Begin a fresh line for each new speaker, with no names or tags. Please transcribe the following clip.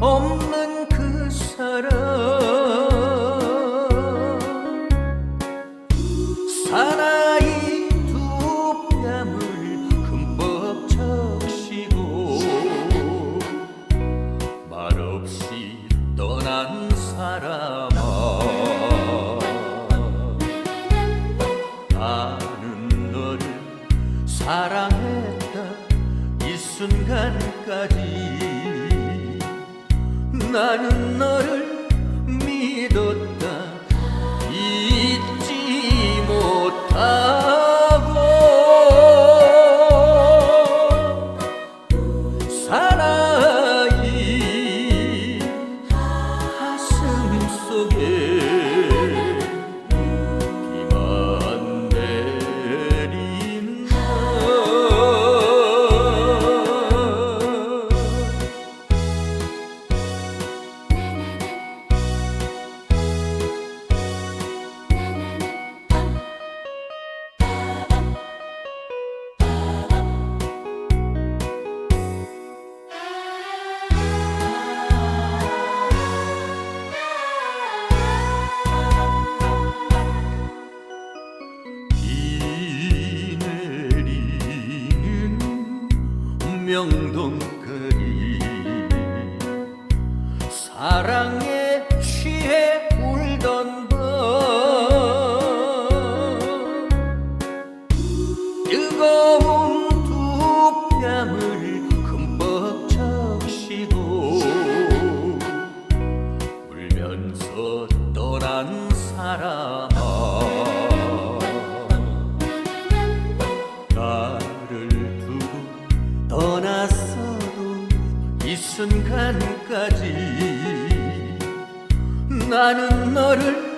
없는 그 사람 사나이 두 뺨을 흠뻑 적시고 말없이 떠난 사람아. 나는 너를 사랑했다. 이 순간까지 나는 너를 믿었다. 잊지 못하고 사나이 가슴 속에 명동거리. 사랑에 취해 울던 밤 뜨거운 이 순간까지 나는 너를